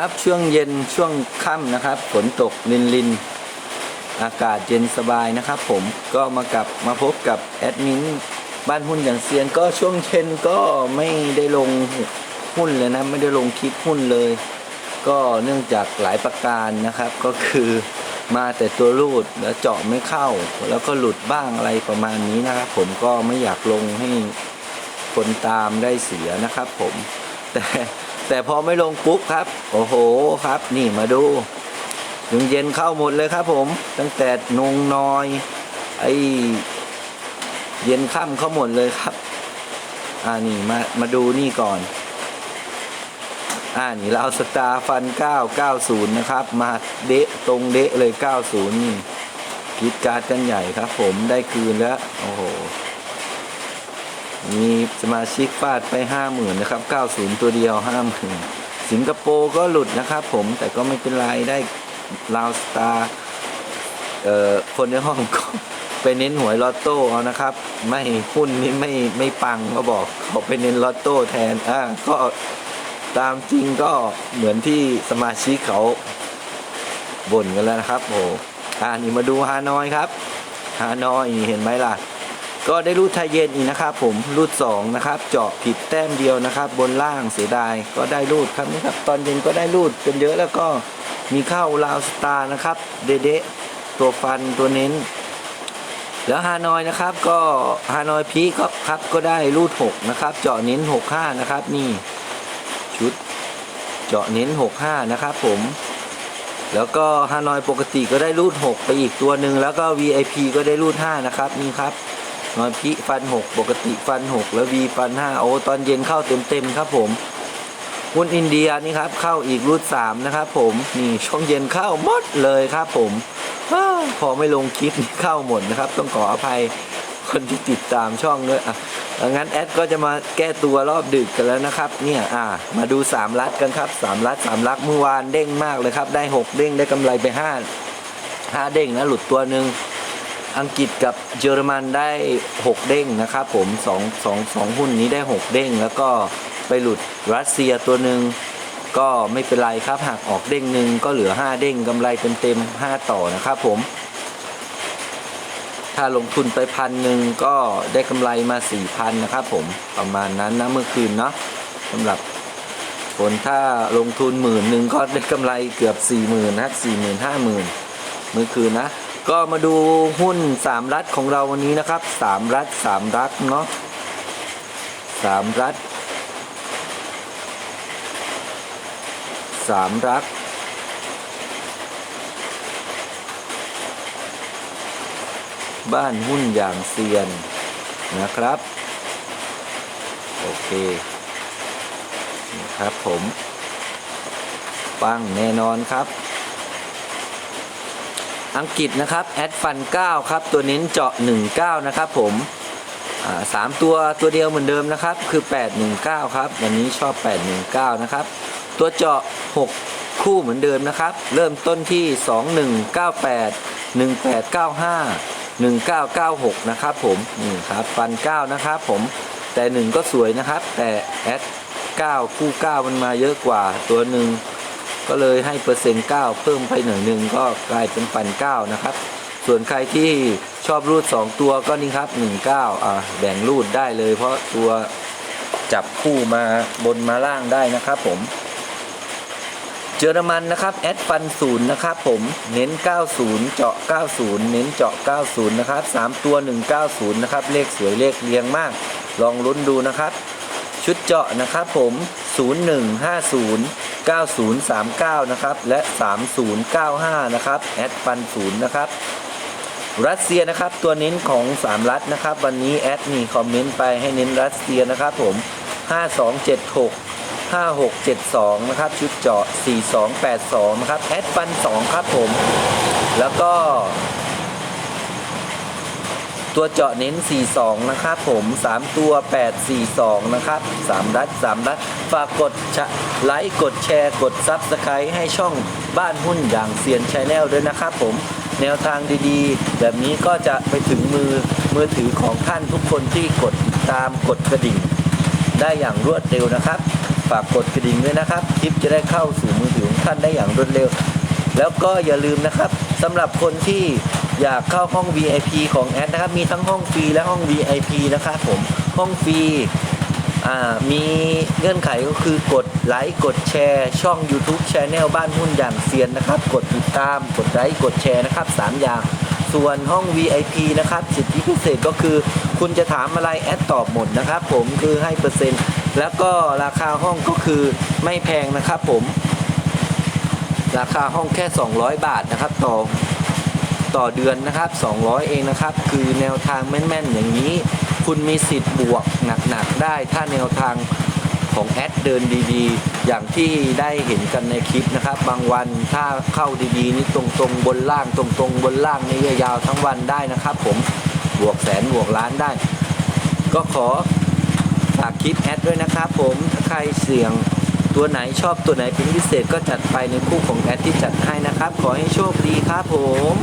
ครับ ช่วงเย็นช่วงค่ำนะครับ ฝนตกลินลินอากาศเย็นสบายนะครับ ผมก็มากับมาพบกับแอดมินบ้านหุ้นอย่างเซียนก็ช่วงเย็นก็ไม่ได้ลงหุ้นเลยนะ ไม่ได้ลงคลิปหุ้นเลย ก็เนื่องจากหลายประการนะครับ ก็คือมาแต่ตัวรูดแล้วเจาะไม่เข้า แล้วก็หลุดบ้างอะไรประมาณนี้นะครับ ผมก็ไม่อยากลงให้คนตามได้เสียนะครับ ผมแต่ แต่พอไม่ลงปุ๊บครับ โอ้โหครับ นี่มาดูยุงเย็นเข้าหมดเลยครับ ผม ตั้งแต่นงนอย ไอเย็นค่ำเข้าหมดเลยครับ อ่านี่มามาดูนี่ก่อน อ่านี่เราสตาร์ฟัน990นะครับ มาเดะตรงเดะเลย90นี่กรีดการ์ดกันใหญ่ครับ ผมได้คืนแล้ว โอ้โห มีสมาชิกฟาดไป 50,000นะครับ90 ตัวเดียว 50,000 สิงคโปร์ก็หลุดนะครับผมแต่ก็ไม่เป็นไรได้ลาวสตาร์เอ่อคนในห้องก็ไปเน้นหวยลอตโต้เอานะครับ ไม่หุ้นนี่ไม่ไม่ปังก็บอกเขาไปเน้นลอตโต้แทนอ่าก็ตามจริงก็เหมือนที่สมาชิกเขาบ่นกันแล้วนะครับโอ้อ่านี่มาดูฮานอยครับ ฮานอยเห็นไหมล่ะ ก็ได้รูดไทยเย็นอีกนะครับ ผมรูด2นะครับเจาะผิดแต้มเดียวนะครับ บนล่างเสียดายก็ได้รูดครับนี่ครับ ตอนเย็นก็ได้รูดกันเยอะแล้วก็มีเข้าลาวสตาร์นะครับ เดเดตัวฟันตัวเน้น แล้วฮานอยนะครับก็ฮานอยพีก็ครับก็ได้รูด6นะครับเจาะเน้น65นะครับนี่ชุดเจาะเน้น65นะครับ ผมแล้วก็ฮานอยปกติก็ได้รูด 6 ไปอีกตัวหนึ่งแล้วก็ VIP ก็ได้รูด 5 นะครับนี่ครับ นอยพิฟัน6ปกติฟัน6แล้ว V ฟัน5โอ้ตอนเย็นเข้าเต็มๆครับผมหุ้นอินเดียนี่ครับเข้าอีกรูด3นะครับผมนี่ช่วงเย็นเข้าหมดเลยครับผมอพอไม่ลงคลิปนี่เข้าหมดนะครับ ต้องขออภัยคนที่ติดตามช่องด้วยอะงั้นแอดก็จะมาแก้ตัวรอบดึกกันแล้วนะครับ เนี่ยอ่ามาดู3ลัดกันครับ3ลัด3ลักเมื่อวานเด้งมากเลยครับ ได้6เด้งได้กำไรไป5 5เด้งนะหลุดตัวหนึ่ง อังกฤษกับเยอรมันได้ 6 เด้งนะครับผม2 2 2 หุ้นนี้ได้ 6 เด้ง แล้วก็ไปหลุดรัสเซียตัวหนึ่งก็ไม่เป็นไรครับหากออกเด้งหนึ่งก็เหลือ 5 เด้งกำไรเต็มๆ5ต่อนะครับผม ถ้าลงทุนไปพันหนึ่งก็ได้กำไรมา 4,000นะครับผมประมาณนั้นนะเมื่อคืนเนาะสำหรับคนถ้าลงทุนหมื่นหนึ่งก็ได้กำไรเกือบ 40,000นนะครับ40,000 50,000เมื่อคืนนะ ก็มาดูหุ้น3รัฐของเราวันนี้นะครับ3รัฐ3รัฐเนาะ3รัฐ3รัฐบ้านหุ้นอย่างเซียนนะครับ โอเคนี่ครับผม ปังแน่นอนครับ อังกฤษนะครับแอดฟัน9ครับ ตัวเน้นเจาะ 19 นะครับผมสามตัวตัวเดียวเหมือนเดิมนะครับ คือ 819 ครับ วันนี้ชอบ 819 นะครับ ตัวเจาะ 6 คู่เหมือนเดิมนะครับ เริ่มต้นที่ 2198 1895 1996 นะครับผมนี่ครับฟัน 9 นะครับผม แต่ 1 ก็สวยนะครับ แต่แอด9คู่ 9 มันมาเยอะกว่าตัวหนึ่ง ก็เลยให้เปอร์เซ็นต์9เพิ่มไปหนึ่งหนึ่งก็กลายเป็นปัน9นะครับ ส่วนใครที่ชอบรูด 2 ตัวก็นี่ครับ 19อ่าแบ่งรูดได้เลย เพราะตัวจับคู่มาบนมาล่างได้นะครับผมเยอรมันนะครับแอดฟันศูนย์นะครับผมเน้น 90 เจาะ 90 เน้นเจาะ 90 นะครับ 3 ตัว 190 นะครับ เลขสวยเลขเรียงมาก ลองลุ้นดูนะครับ ชุดเจาะนะครับผม 0150 9039 นะครับ และ 3095 นะครับ แอดฟันศูนย์นะครับ รัสเซียนะครับ ตัวเน้นของ 3 รัฐนะครับ วันนี้แอดนี่คอมเมนต์ไปให้เน้นรัสเซียนะครับผม 5276 5672 นะครับ ชุดเจาะ 4282 นะครับ แอดฟัน 2 ครับผม แล้วก็ ตัวเจาะเน้น 42 นะครับผม 3 ตัว 842 นะครับ 3 รัด 3 รัด ฝากกดไลค์กดแชร์กดซับสไครต์ให้ช่องบ้านหุ้นอย่างเซียนชาแนลด้วยนะครับผม แนวทางดีๆ แบบนี้ก็จะไปถึงมือมือถือของท่านทุกคนที่กดตามกดกระดิ่ง ได้อย่างรวดเร็วนะครับ ฝากกดกระดิ่งด้วยนะครับคลิปจะได้เข้าสู่มือถือของท่านได้อย่างรวดเร็ว แล้วก็อย่าลืมนะครับสำหรับคนที่ อยากเข้าห้อง VIP ของแอดนะครับ มีทั้งห้องฟรีและห้อง VIP นะครับผม ห้องฟรีมีเงื่อนไขก็คือกดไลค์กดแชร์ช่อง YouTube Channel บ้านหุ้นอย่างเซียนนะครับ กดติดตามกดไลค์กดแชร์นะครับ 3 อย่าง ส่วนห้อง VIP นะครับ สิทธิพิเศษก็คือ คุณจะถามอะไรแอดตอบหมดนะครับ ผมคือให้เปอร์เซ็นต์ แล้วก็ราคาห้องก็คือไม่แพงนะครับผม ราคาห้องแค่ 200 บาทนะครับต่อ ต่อเดือนนะครับ 200 เองนะครับ คือแนวทางแม่นๆ อย่างนี้ คุณมีสิทธิ์บวกหนักๆ ได้ ถ้าแนวทางของแอดเดินดีๆ อย่างที่ได้เห็นกันในคลิปนะครับ บางวันถ้าเข้าดีๆ นี่ตรงๆ บนล่างตรงๆ บนล่างนี่ยาวทั้งวันได้นะครับ ผมบวกแสนบวกล้านได้ ก็ขอฝากคลิปแอดด้วยนะครับ ผมถ้าใครเสี่ยงตัวไหนชอบตัวไหนเป็นพิเศษก็จัดไปในคู่ของแอดที่จัดให้นะครับ ขอให้โชคดีครับผม